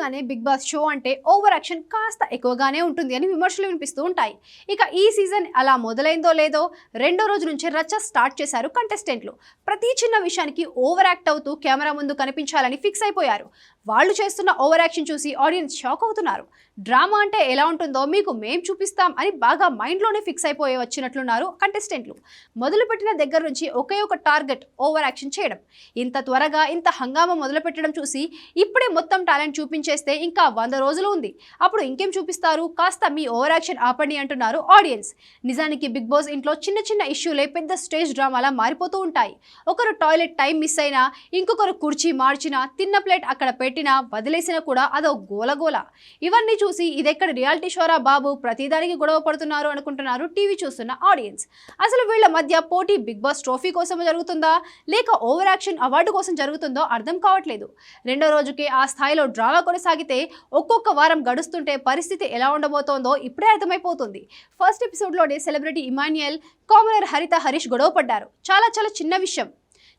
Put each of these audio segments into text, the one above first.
మామూలుగానే Bigg boss show అంటే over action కాస్త ఎక్కువగానే ఉంటుంది అని విమర్శలు వినిపిస్తూ ఉంటాయి. ఇక ఈ సీజన్ అలా మొదలైందో లేదో రెండో రోజు నుంచి రచ్చ స్టార్ట్ చేశారు కంటెస్టెంట్లు ప్రతి చిన్న విషయానికి ఓవర్ యాక్ట్ అవుతూ కెమెరా ముందు కనిపించాలని ఫిక్స్ అయిపోయారు. వాళ్ళు చేస్తున్న ఓవర్ యాక్షన్ చూసి ఆడియన్స్ షాక్ అవుతున్నారు. డ్రామా అంటే ఎలా ఉంటుందో మీకు మేం చూపిస్తాం అని బాగా మైండ్లోనే ఫిక్స్ అయిపోయి వచ్చినట్లున్నారు కంటెస్టెంట్లు. మొదలుపెట్టిన దగ్గర నుంచి ఒకే ఒక టార్గెట్ ఓవర్ యాక్షన్ చేయడం. ఇంత త్వరగా ఇంత హంగామా మొదలు పెట్టడం చూసి ఇప్పుడే మొత్తం టాలెంట్ చూపించేస్తే ఇంకా వంద రోజులు ఉంది. అప్పుడు ఇంకేం చూపిస్తారు? కాస్త మీ ఓవర్ యాక్షన్ ఆపండి అంటున్నారు ఆడియన్స్. నిజానికి బిగ్ బాస్ ఇంట్లో చిన్న చిన్న ఇష్యూలే పెద్ద స్టేజ్ డ్రామాలా మారిపోతూ ఉంటాయి. ఒకరు టాయిలెట్ టైం మిస్ అయినా ఇంకొకరు కుర్చీ మార్చినా తిన్న ప్లేట్ అక్కడ పెట్టినా వదిలేసినా కూడా అదో గోలగోల. ఇవన్నీ చూసి ఇదెక్కడ రియాలిటీ షోరా బాబు? ప్రతిదానికి గొడవ పడుతున్నారు అనుకుంటున్నారు టీవీ చూస్తున్న ఆడియన్స్. అసలు వీళ్ళ మధ్య పోటీ బిగ్ బాస్ ట్రోఫీ కోసం జరుగుతుందా? లేక ఓవర్ యాక్షన్ అవార్డు కోసం జరుగుతుందో అర్థం కావట్లేదు. రెండో రోజుకే ఆ స్థాయిలో డ్రామా కొనసాగితే ఒక్కొక్క వారం గడుస్తుంటే పరిస్థితి ఎలా ఉండబోతోందో ఇప్పుడే అర్థమైపోతుంది. First ఎపిసోడ్లోనే celebrity Emmanuel commoner Haritha Harish గొడవ పడ్డారు. చాలా చాలా చిన్న విషయం.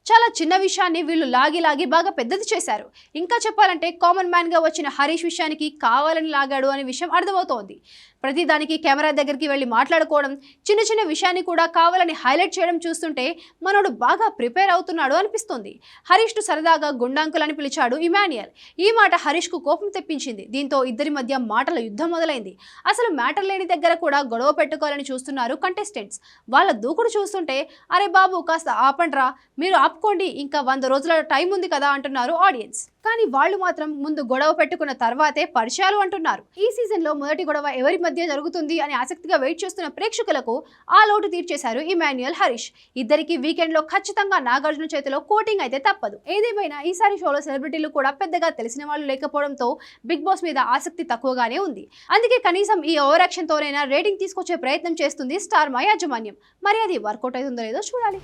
చాలా చిన్న విషయాన్ని వీళ్ళు లాగి లాగి బాగా పెద్దది చేశారు. ఇంకా చెప్పాలంటే కామన్ మ్యాన్గా వచ్చిన హరీష్ విషయానికి కావాలని లాగాడు అనే విషయం అర్థమవుతోంది. ప్రతిదానికి కెమెరా దగ్గరికి వెళ్ళి మాట్లాడుకోవడం చిన్న చిన్న విషయాన్ని కూడా కావాలని హైలైట్ చేయడం చూస్తుంటే మనోడు బాగా ప్రిపేర్ అవుతున్నాడు అనిపిస్తుంది. హరీష్ను సరదాగా గుండాంకుల్ అని పిలిచాడు ఇమాన్యుయల్ ఈ మాట హరీష్కు కోపం తెప్పించింది. దీంతో ఇద్దరి మధ్య మాటల యుద్ధం మొదలైంది. అసలు మ్యాటర్ లేని దగ్గర కూడా గొడవ పెట్టుకోవాలని చూస్తున్నారు కంటెస్టెంట్స్ వాళ్ళ దూకుడు చూస్తుంటే అరే బాబు కాస్త ఆపండ్రా. మీరు ఆపుకోండి ఇంకా వంద రోజుల టైం ఉంది కదా అంటున్నారు ఆడియన్స్. కానీ వాళ్ళు మాత్రం ముందు గొడవ పెట్టుకున్న తర్వాతే పరిచయాలు అంటున్నారు. ఈ సీజన్లో మొదటి గొడవ ఎవరి మధ్య జరుగుతుంది అని ఆసక్తిగా వెయిట్ చేస్తున్న ప్రేక్షకులకు ఆ లోటు తీర్చేశారు ఇమాన్యుయల్ హరీష్. ఇద్దరికి వీకెండ్లో ఖచ్చితంగా నాగార్జున చేతిలో కోటింగ్ అయితే తప్పదు. ఏదేమైనా ఈసారి షోలో సెలబ్రిటీలు కూడా పెద్దగా తెలిసిన వాళ్ళు లేకపోవడంతో బిగ్ బాస్ మీద ఆసక్తి తక్కువగానే ఉంది. అందుకే కనీసం ఈ ఓవర్ యాక్షన్ తోనైనా రేటింగ్ తీసుకొచ్చే ప్రయత్నం చేస్తుంది స్టార్ మా యాజమాన్యం. మరి అది వర్కౌట్ అవుతుందో లేదో చూడాలి.